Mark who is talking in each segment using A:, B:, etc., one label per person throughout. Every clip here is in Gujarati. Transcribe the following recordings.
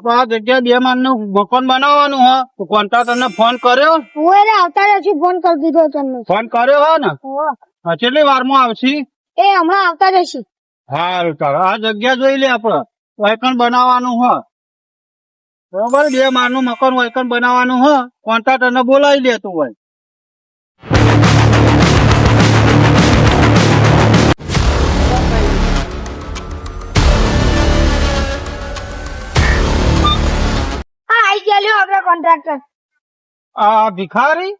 A: આપડે જગ્યા બે માળનું મકાન બનાવવાનું હો. તો કોન્ટ્રાક્ટર ને ફોન કર્યો?
B: હું એને આવતા રહેશું ફોન કરી દીધો તમને.
A: ફોન કર્યો હો ને? હા, કેટલી વારમાં આવશે?
B: એ હમણાં આવતા રહેશે
A: હાલ તાર આ જગ્યા જોઈ લે આપડે વાયકણ બનાવવાનું હો. બરોબર? બે માળનું મકાન વાયકણ બનાવવાનું હો. કોન્ટ્રાક્ટર ને બોલાવી લેતું હોય.
B: હા આઈ ગયા લ્યો આપડે કોન્ટ્રાક્ટર
A: આ ભિખારી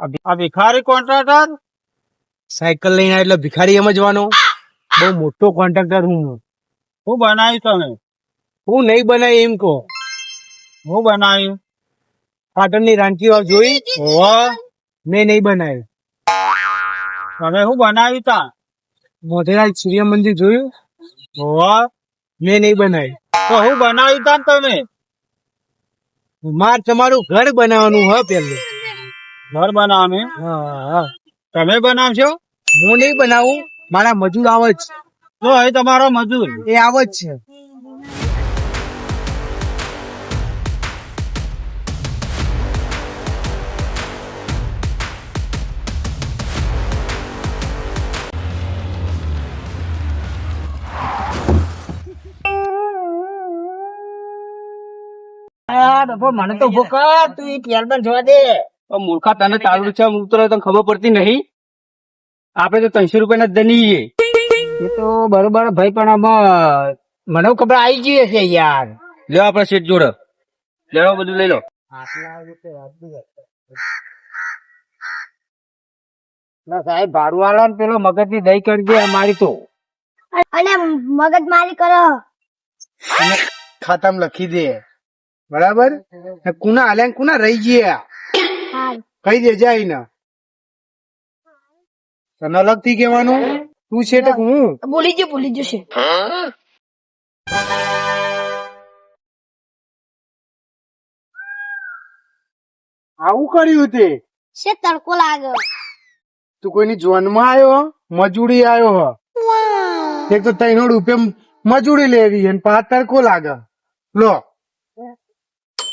A: આ ભિ- આ ભિખારી કોન્ટ્રાક્ટર
C: સાયકલ લઈને આવ્યો એટલે ભિખારી સમજવાનો. બહુ મોટો કોન્ટ્રાક્ટર હું
A: શું બનાવ્યું તમે?
C: હું નહીં બનાવી એમ કહો.
A: શું બનાવ્યું
C: પાટણની રાંચીઓ જોઈ?
A: હોવે
C: મેં નહીં બનાવી
A: તમે શું બનાવ્યું તા?
C: મોઢેરા સૂર્ય મંદિર જોયું?
A: હોવે
C: મેં નહીં બનાવી
A: તો હું બનાવી તા તમે
C: માર તમારું ઘર બનાવવાનું હ પેલું.
A: ઘર
C: હા.
A: તમે બનાવશો?
C: હું નહીં બનાવું મારા મજૂર આવે જ.
A: તો એ તમારો મજૂર.
C: એ આવે જ છે.
D: મને તો ઊભો કર તું એ પેલબન જોવા દે.
C: મૂર્ખા તને ચાલુ છે ઉતરે તને ખબર પડતી નહીં. આપડે તો ત્રણસો રૂપિયા ના દનીએ
D: એ તો બરોબર ભાઈ પણ આમાં મને ખબર આવી ગઈ હશે યાર.
C: લ્યો આપડે સીટ જોડે. લેવો બધું લઈ લો.
D: ના સાહેબ ભાડું વાળા ને પેલો મગજની દઈ કરી દે મારી તો.
B: અને મગજ મારી કરો
C: ખાતામાં લખી દે. બરાબર? કુના હાલે કુના રહી ગયા? કઈ દેજે આઈને. તને અલગથી કેવાનું તું છે ટક હું?
B: ભૂલી ગયો ભૂલી જશે
C: આવું કર્યું તે?
B: છે તડકો લાગે.
C: તું કોઈની જોનમાં આવ્યો? મજૂરી આવ્યો હ? એક તો તૈનો રૂપિયા મજૂરી લેવી અને પાંચ તડકો લાગે. લો.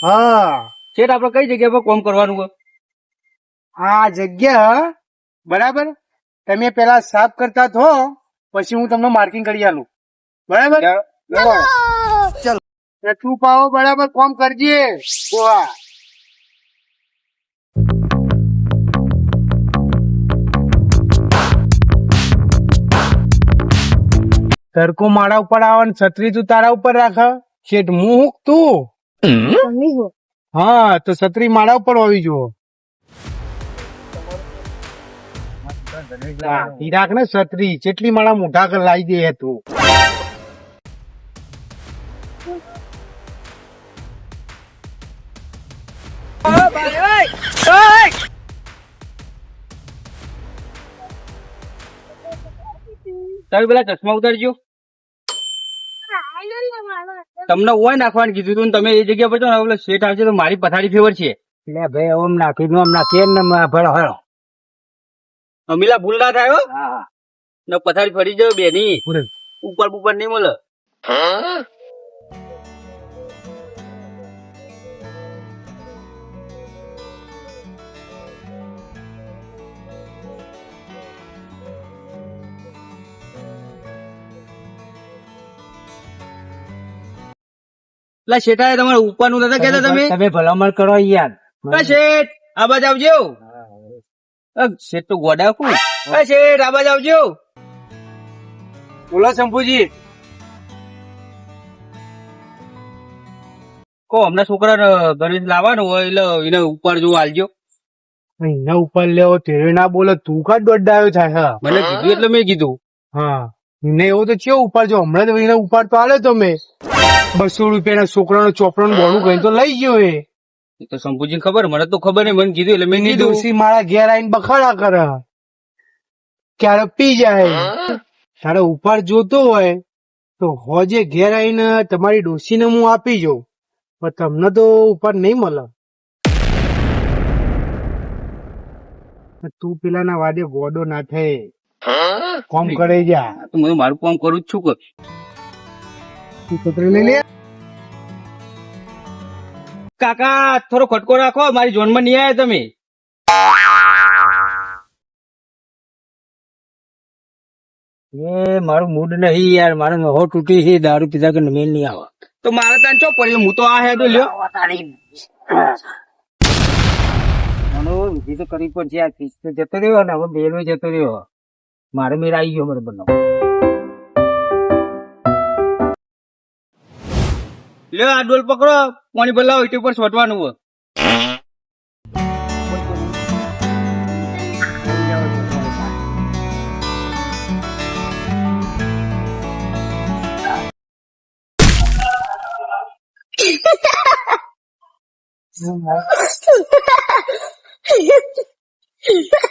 C: હા.
A: શેઠ આપડે કઈ જગ્યા પર કોમ કરવાનું
C: આ જગ્યા બરાબર? તમે પેલા સાફ કરતા થો પછી હું તમને માર્કિંગ કરી આલું. બરાબર? ચલો. તું પાવો બરાબર? કોમ કરજે. તડકો મારા ઉપર આવે છત્રી તું તારા ઉપર રાખ. શેઠ હું તું?
B: હો
C: હા તો છત્રી માળા ઉપર હોવી જુઓ. હિરાક ને છત્રી જેટલી માળા મોઢા કર લાવી દે તું.
A: તમે પેલા ચશ્મા ઉતારજો. તમને ઓય નાખવાનું કીધું તું તમે એ જગ્યા પર છો ને હવે શેઠ આવશે તો મારી પથારી ફેવર છે.
D: એટલે ભાઈ ઓમ નાખી ઓમ નાખી ને ભળ હળો
A: અમીલા ભૂલ ના થાય હો. ને પથારી ફરી જાય બેની.
C: પૂરે.
A: ઉપર ઉપર નહીં મળે. પેલા શેઠા તમારે ઉપરનું નતા કેતા તમે?
D: તમે ભલામણ કરો યાર.
A: શેઠ આ બાજુ આવજો. શેઠ તો ગોડા કુ શેઠ આ બાજુ આવજો.
C: બોલો શંભુજી.
A: કો હમણાં છોકરા ઘરે લાવવાનું હોય એટલે એને ઉપર જો આલજો
C: એના ઉપર લેવો તે ના બોલો તું કા દોડાયો થાય
A: મને કીધું એટલે મેં કીધું.
C: હા. ને એવું તો છે ઉપાડજો? જો હમણાં તો એને ઉપર તો આલે તો મેં બસો રૂપિયાના છોકરાનો ચોપડાનું બોલું કઈ તો લઈ ગયો એ.
A: એ તો શંભુજીને ખબર મને તો ખબર નહીં મને કીધું એટલે મેં કીધું.
C: સી મારા ઘેર આવીને બખાડા કરે. ક્યારે પી જાય. તારે ઉપાડ જોતો હોય તો હોજે ઘેર આવીને તમારી ડોસીને હું આપી જાઉં. પણ તમને તો ઉપર નહીં મળે. તું પેલાના વાદે ગોડો ના થાય. કોમ કરે જા.
A: તો હું મારું કોમ કરું જ છું કે
C: તું છત્રી લઈ લે.
E: કાકા થોડો ખટકો રાખો મારી ઝોનમાં નહીં આવ્યા તમે.
D: એ મારું મૂડ નહીં યાર મારો નહો તૂટી છે દારૂ પીધા કે મેલ નહીં આવે
E: તો મારે ત્યાં ચો પડ્યું? હું તો આ હે તો લ્યો
D: મને વિધિ તો કરવી પડશે આ ફીસ જતો રહ્યો ને હવે બેલો જતો રહ્યો. મારે મેળ આવી ગયો મારે બનાવ
E: લ્યો આ ડોલ પકડો. પાણી ભલાવો એટી ઉપર છોટવાનું હોય.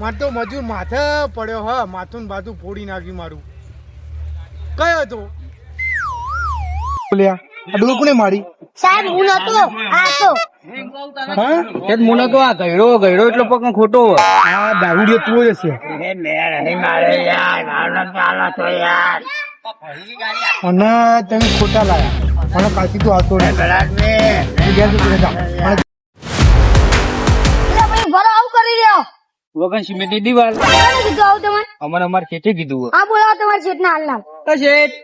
C: માર તો મજૂર માથે પડ્યો હા માથું ને બાથું ફોડી નાખ્યું મારું. કયો હતો બોલ્યા. આ કોને મારી?
B: સાહેબ હું નતો. આ તો
C: હા?
E: એ મુનો તો આ ગયડો ગયડો એટલો પગ ખોટો
C: આ દારૂડિયો તું જ હશે. અને તમે ખોટા લાયા. મને કાચી તો આવતો નહીં તું ઘેર જતો રહેજા. મને
B: એટલે આવું કરી રહ્યો.
E: વગન સિમેન્ટની દીવાલ
B: આવું
E: અમારે અમારે ખેતી કીધું
B: હા બોલાવો તમારા શેઠના હાલ નામ
E: તો શેઠ.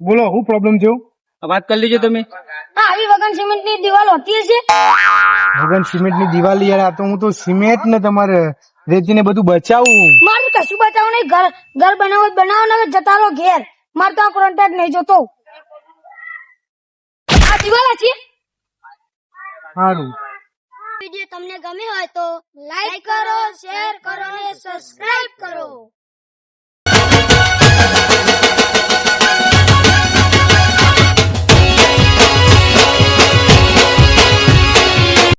C: બોલો હું પ્રોબ્લેમ થયો
E: વાત કરી લીજો તમે.
B: આવી વગન સિમેન્ટની દીવાલ હોતી હશે?
C: વગન સિમેન્ટની દીવાલ યાર આ તો હું તો સિમેન્ટ ને તમારે રેતી ને બધું બચાવું.
B: મારું કશું બચાવું નહીં. ઘર ઘર બનાવો બનાવો ને જતા રહો ઘેર. મારે તો આ કોન્ટ્રાક્ટ નહીં જોતો. આ દીવાલ છે
C: સારું.
B: વીડિયો તમને ગમ્યો હોય તો લાઈક કરો શેર કરો અને સબસ્ક્રાઇબ કરો.